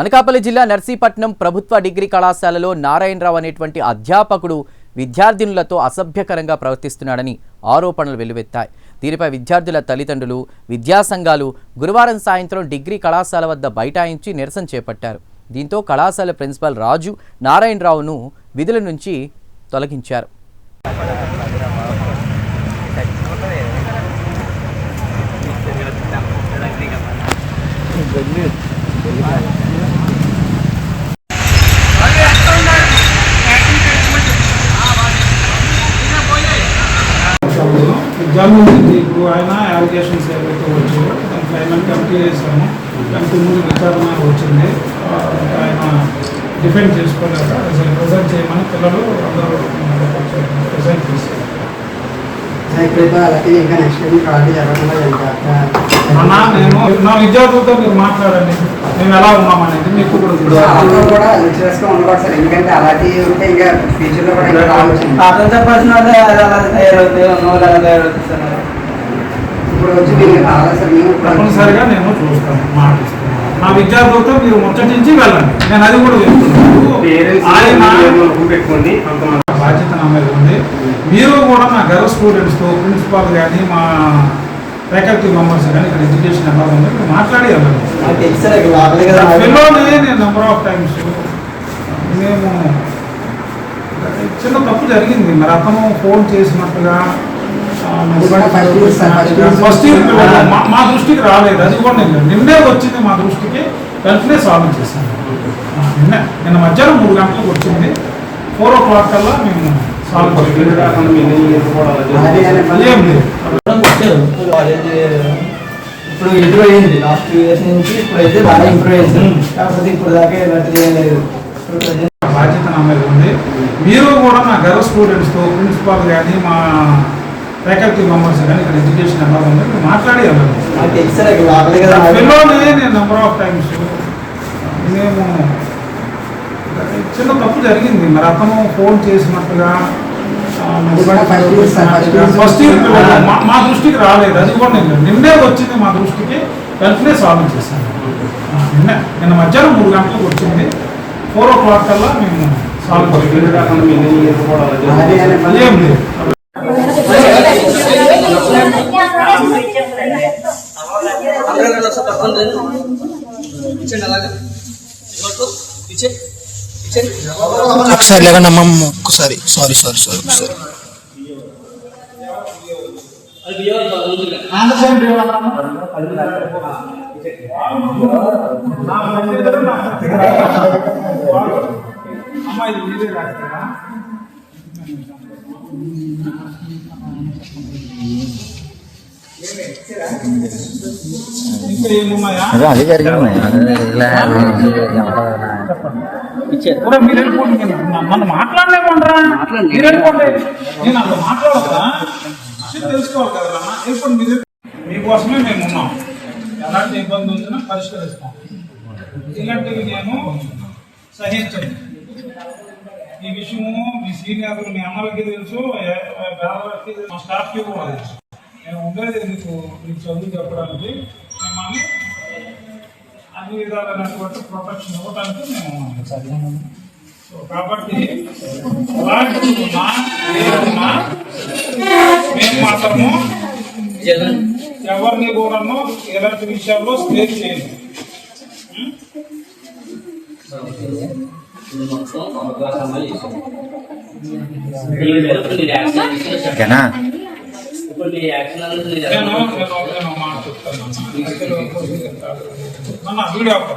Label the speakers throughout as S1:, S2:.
S1: అనకాపల్లి జిల్లా నర్సీపట్నం ప్రభుత్వ డిగ్రీ కళాశాలలో నారాయణరావు అనేటువంటి అధ్యాపకుడు విద్యార్థినులతో అసభ్యకరంగా ప్రవర్తిస్తున్నాడని ఆరోపణలు వెల్లువెత్తాయి. దీనిపై విద్యార్థుల తల్లిదండ్రులు విద్యాసంఘాలు గురువారం సాయంత్రం డిగ్రీ కళాశాల వద్ద బైఠాయించి నిరసన చేపట్టారు. దీంతో కళాశాల ప్రిన్సిపల్ రాజు నారాయణరావును విధుల నుంచి తొలగించారు.
S2: ఎగ్జామ్ ఉంది ఇప్పుడు ఆయన అప్లికేషన్స్ ఏవైతే వచ్చాయో దాని ఫైనల్ కమిటీ చేశాము. కమిటీ ముందు విచారణ వచ్చింది. ఆయన డిఫెండ్ చేసుకోలేక రిజైన్ చేయమని పిల్లలు అందరూ రిజైన్ చేశారు. అన్నా నేను నా విద్యార్థులతో మీరు మాట్లాడండి. మేము ఎలా ఉన్నామనేది మీకు కూడా
S3: కూడా లెక్చరర్స్గా ఉండకూడదు సార్ ఎందుకంటే అలాంటి ఉంటే ఇంకా ఫ్యూచర్లో కూడా ఇంకా రావచ్చు
S4: అతను చెప్పాల్సిన వాళ్ళే అది అలా తయారవుతుంది ఉన్నవాళ్ళు అలా తయారవుతుంది సార్
S3: ఇప్పుడు వచ్చి మీరు రావాలి సార్
S2: తప్పనిసరిగా నేను చూస్తాను మాటిస్తాను నా విద్యార్థులతో మీరు ముచ్చటించి వెళ్ళండి నేను అది కూడా
S5: పెట్టుకోండి
S2: బాధ్యత నా మీద ఉంది మీరు కూడా నా గర్ల్ స్టూడెంట్స్తో ప్రిన్సిపాల్ కానీ మా ఫ్యాకల్టీ మెంబర్స్ కానీ ఇక్కడ ఎడ్యుకేషన్ ఎలా ఉంది. మాట్లాడి
S4: ఇక్కడ
S2: పిల్లల్ని నేను నెంబర్ ఆఫ్ టైమ్స్ మేము చిన్న తప్పు జరిగింది. మరి అతను ఫోన్ చేసినట్టుగా. ఫస్ట్ మా దృష్టికి రాలేదు. అది కూడా నేను నిన్నే వచ్చింది మా దృష్టికి. వెంటనే సాల్వ్ చేశాను. నిన్న నిన్న మధ్యాహ్నం మూడు గంటలకు వచ్చింది. ఫోర్ ఓ క్లాక్ కల్లా మేము
S4: ఇప్పుడు ఇంప్రూవ్ అయ్యింది లాస్ట్ టూ ఇయర్స్ నుంచి ఇప్పుడు అయితే బాగా ఇంప్రూవ్ అయింది. కాకపోతే ఇప్పుడు దాకా ఏం లేదు. present
S2: బాధ్యత నా మీద ఉంది. మీరు కూడా నా గర్ల్ స్టూడెంట్స్తో ప్రిన్సిపాల్ కానీ మా ఫ్యాకల్టీ మెంబర్స్ కానీ ఇక్కడ ఎడ్యుకేషన్ ఎలా ఉంది మాట్లాడి వెళ్ళండి నేను నెంబర్ ఆఫ్ టైమ్స్ మేము చిన్న తప్పు జరిగింది. మరి అతను ఫోన్ చేసినట్టుగా. ఫస్ట్ ఇయర్ మా దృష్టికి రాలేదు. అది కూడా నేను నిన్నే వచ్చింది మా దృష్టికి వెంటనే సాల్వ్ చేశాను. నిన్న నిన్న మధ్యాహ్నం మూడు గంటలకు వచ్చింది. ఫోర్ ఓ క్లాక్ కల్లా మేము సాల్వ్ ఏం లేదు.
S6: ఒకసారి లేకుండా అమ్మమ్మ ఒక్కసారి సారీ సారీ సారీ ఒకసారి
S2: అమ్మాయి మీరే రాస్తారా ఇంకా ఏమున్నాయా
S7: అదే జరిగింది
S2: కూడా మీరు వెళ్ళిపోండి. నేను నన్ను మాట్లాడలేమంటారా? మీరు వెళ్ళిపోండి. నేను అట్లా మాట్లాడదా తెలుసుకోవాలి కదా వెళ్ళిపోండి మీరు మీకోసమే మేము ఉన్నాం. ఎలాంటి ఇబ్బంది ఉంచినా పరిష్కరిస్తాం. ఇలాంటివి నేను సహించండి ఈ విషయము మీ సీనియర్లు మీ అమ్మలకి తెలుసు. మా స్టాఫ్కి కూడా తెలుసు. నేను ఉండేది మీకు మీకు చదువు చెప్పడానికి. మిమ్మల్ని అన్ని విధాలైనటువంటి ప్రొటెక్షన్ ఇవ్వడానికి మేము సో కాబట్టి అలాంటి ఉన్నా మేము మాత్రము ఎవరిని కూడాను ఎలాంటి విషయాల్లో స్టేట్ చేయండి
S7: ఓకేనా?
S2: నేను నేను నేను మాట చెప్తాను. అన్న వీడియో ఆపు.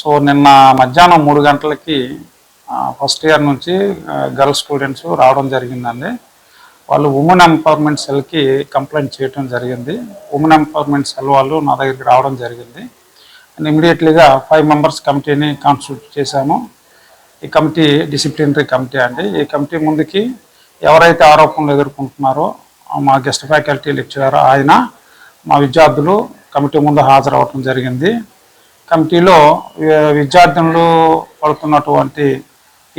S2: సో నిన్న మధ్యాహ్నం మూడు గంటలకి ఫస్ట్ ఇయర్ నుంచి గర్ల్స్ స్టూడెంట్స్ రావడం జరిగిందండి. వాళ్ళు ఉమెన్ ఎంపవర్మెంట్ సెల్కి కంప్లైంట్ చేయడం జరిగింది. ఉమెన్ ఎంపవర్మెంట్ సెల్ వాళ్ళు నా దగ్గరికి రావడం జరిగింది. అండ్ ఇమీడియట్లీగా ఫైవ్ మెంబర్స్ కమిటీని కాన్స్టిట్యూట్ చేశాము ఈ కమిటీ డిసిప్లినరీ కమిటీ అండి. ఈ కమిటీ ముందుకి ఎవరైతే ఆరోపణలు ఎదుర్కొంటున్నారో మా గెస్ట్ ఫ్యాకల్టీ లెక్చరర్ ఆయన మా విద్యార్థులు కమిటీ ముందు హాజరవటం జరిగింది. కమిటీలో విద్యార్థులు పడుతున్నటువంటి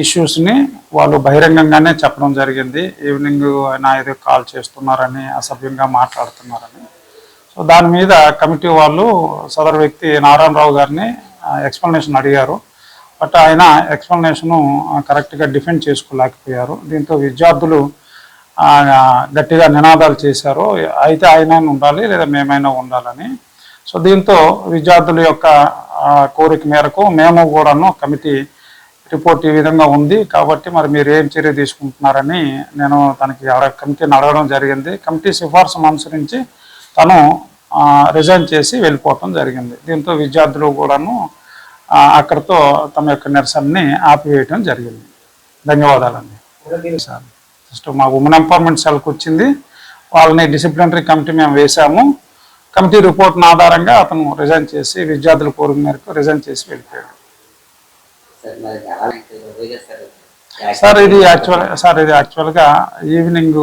S2: ఇష్యూస్ని వాళ్ళు బహిరంగంగానే చెప్పడం జరిగింది. ఈవినింగ్ ఆయన ఏదో కాల్ చేస్తున్నారని అసభ్యంగా మాట్లాడుతున్నారని. సో దాని మీద కమిటీ వాళ్ళు సదరు వ్యక్తి నారాయణరావు గారిని ఎక్స్ప్లెనేషన్ అడిగారు. బట్ ఆయన ఎక్స్ప్లెనేషను కరెక్ట్గా డిఫెండ్ చేసుకోలేకపోయారు. దీంతో విద్యార్థులు గట్టిగా నినాదాలు చేశారు. అయితే ఆయన ఉండాలి లేదా మేమైనా ఉండాలని. సో దీంతో విద్యార్థుల యొక్క కోరిక మేరకు మేము కూడాను కమిటీ రిపోర్ట్ ఈ విధంగా ఉంది. కాబట్టి మరి మీరు ఏం చర్య తీసుకుంటున్నారని నేను తనకి కమిటీని అడగడం జరిగింది. కమిటీ సిఫార్సును అనుసరించి తను రిజైన్ చేసి వెళ్ళిపోవటం జరిగింది. దీంతో విద్యార్థులు కూడాను అక్కడితో తమ యొక్క నిరసనని ఆపివేయటం జరిగింది. ధన్యవాదాలండి. సార్ ఫస్ట్ మా ఉమెన్ ఎంపవర్మెంట్ సెల్కి వచ్చింది. వాళ్ళని డిసిప్లినరీ కమిటీ మేము వేశాము. కమిటీ రిపోర్ట్ ఆధారంగా అతను రిజైన్ చేసి విద్యార్థుల కోరిక మేరకు రిజైన్ చేసి వెళ్ళిపోయాడు.
S3: సార్ సార్
S2: ఇది యాక్చువల్ సార్ ఇది యాక్చువల్గా ఈవినింగ్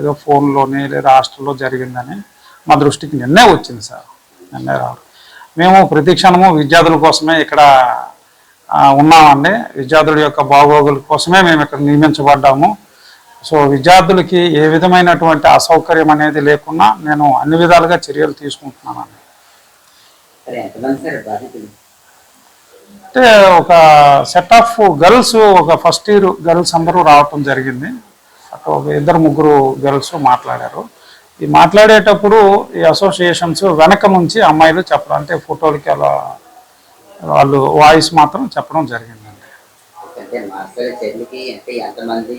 S2: ఏదో ఫోన్లోని లేదా హాస్టల్లో జరిగిందని మా దృష్టికి నిన్నే వచ్చింది సార్. నిన్నే రావడం మేము ప్రతి క్షణము విద్యార్థుల కోసమే ఇక్కడ ఉన్నామండి. విద్యార్థుల యొక్క బాగోగుల కోసమే మేము ఇక్కడ నియమించబడ్డాము. సో విద్యార్థులకి ఏ విధమైనటువంటి అసౌకర్యం అనేది లేకుండా నేను అన్ని విధాలుగా చర్యలు తీసుకుంటున్నానండి. అంటే ఒక సెట్ ఆఫ్ గర్ల్స్ ఒక ఫస్ట్ ఇయర్ గర్ల్స్ అందరూ రావటం జరిగింది. అటు ఒక ఇద్దరు ముగ్గురు గర్ల్స్ మాట్లాడారు. ఈ మాట్లాడేటప్పుడు ఈ అసోసియేషన్స్ వెనక నుంచి అమ్మాయిలు చెప్పడం అంటే ఫోటోలకి అలా వాళ్ళు వాయిస్ మాత్రం చెప్పడం జరిగిందండి.
S3: అంటే మాస్టర్ చెల్లికి అంటే ఎంతమంది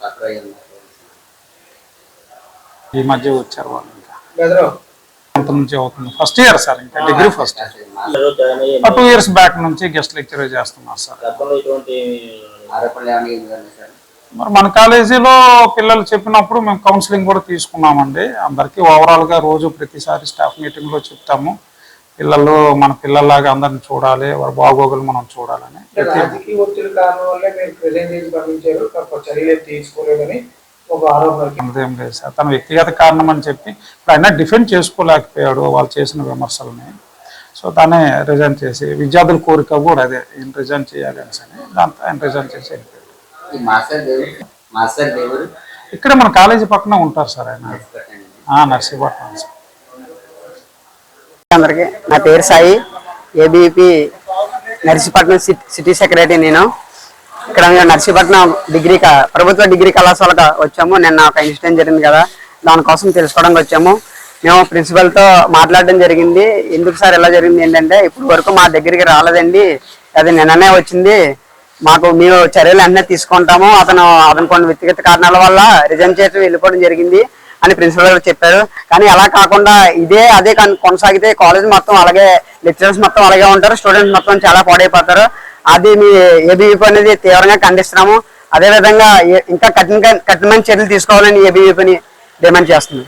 S3: సఫర్ అయి ఉన్నారు?
S2: ఈ మధ్య వచ్చారు వాళ్ళు ఇంకా. అంత నుంచి అవుతుంది. ఫస్ట్ ఇయర్ సార్ ఇంకా degree first year two years back నుంచి గెస్ట్ లెక్చర్ చేస్తున్నారు సార్? మరి మన కాలేజీలో పిల్లలు చెప్పినప్పుడు మేము కౌన్సిలింగ్ కూడా తీసుకున్నామండి. అందరికీ ఓవరాల్గా రోజు ప్రతిసారి స్టాఫ్ మీటింగ్లో చెప్తాము. పిల్లలు మన పిల్లల్లాగా అందరిని చూడాలి వారి బాగోగులు మనం చూడాలని.
S5: రాజకీయ ఒత్తిడి కారణం వల్లే మీరు ప్రెజెంట్ చేసి పంపించారు తప్ప చర్యలు ఏం తీసుకోలేదని ఒక ఆరోపణ
S2: లేదు సార్. తన వ్యక్తిగత కారణం అని చెప్పి ఇప్పుడు ఆయన డిఫెండ్ చేసుకోలేకపోయాడు వాళ్ళు చేసిన విమర్శలని. సో తనే రిజైన్ చేసి విద్యార్థుల కోరిక కూడా అదే ఈయన రిజైన్ చేయాలి అని. దాంతో ఆయన రిజైన్ చేసి
S3: ఈ మాస్టర్ దేవుడు మాస్టర్ దేవుడు.
S2: ఇక్కడ మన కాలేజీ పక్కన ఉంటారు సార్ ఆయన. నర్సీపట్నం సార్.
S7: అందరికి నా పేరు Sai. ABP Narsipatnam city city secretary నేను. ఇక్కడ మేము నర్సీపట్నం డిగ్రీ క- ప్రభుత్వ డిగ్రీ కళాశాలకు వచ్చాము. నిన్న ఒక ఇన్సిడెంట్ జరిగింది కదా దానికోసం తెలుసుకోవడానికి వచ్చాము. మేము ప్రిన్సిపల్తో మాట్లాడడం జరిగింది. ఎందుకు సార్ ఇలా జరిగింది? ఏంటంటే ఇప్పుడు వరకు మా దగ్గరికి రాలేదండి. అది నిన్ననే వచ్చింది. మాకు మేము చర్యలు అన్నీ తీసుకుంటాము. అతను అతను కొన్ని వ్యక్తిగత కారణాల వల్ల రిజైన్ చేసి వెళ్ళిపోవడం జరిగింది అని ప్రిన్సిపల్ గారు చెప్పారు. కానీ అలా కాకుండా ఇదే అదే కొనసాగితే కాలేజ్ మొత్తం అలాగే లెక్చరర్స్ మొత్తం అలాగే ఉంటారు. స్టూడెంట్స్ మొత్తం చాలా పాడైపోతారు. అది మీ ఏబీవీపీ అనేది తీవ్రంగా ఖండిస్తున్నాము. అదే విధంగా ఇంకా కఠిన కఠినమైన చర్యలు తీసుకోవాలని ఏబీవీపీని డిమాండ్ చేస్తుంది